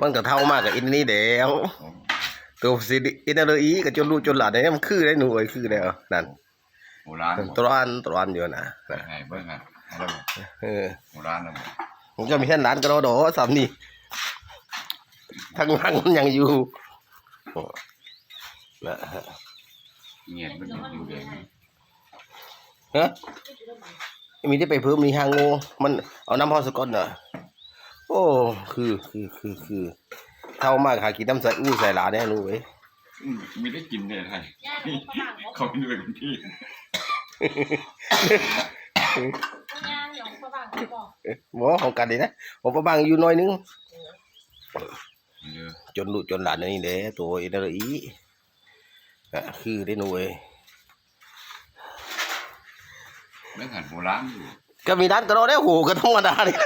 มันก็เท่ามากกับอินนี่เดียวตัวสิอินเนอร์อีก็จนรู้จนหลานเนี่ยมันคือได้หนูเอ้ยคือแล้วนั่นโบราณตัวอันตัวอันอยู่นะนะให้เบิ่งอะเอาแล้วเออโบราณแล้วผมจะมีแค่ร้านกระโดดโดสามนี่ทั้งหลังมันยังอยู่โอ้นะฮะเงียบมันอยู่เองฮะมีที่ไปเพิ่มมีหางงูมันเอาน้ำพอสกอตน่ะ โอ้คือคือคือคือเท่ามากหากินน้ำใส่อู้ใส่หลานเนี่ยรู้เว้ยอืมมีได้กินเนี่ยไทยย่าเป็นฝรั่งเขาเขาเป็นด้วยกันที่ย่าอย่างฝรั่งเขาบอกบอกของกันเลยนะผมประบังอยู่หน้อยนึงเยอะจนลูกจนหลานนี่แหละตัวอินเดอร์อีอะคือได้หนูเว้ยเรื่องหันโบราณอยู่ก็มีร้านกระโดดได้โหก็ธรรมดาเลย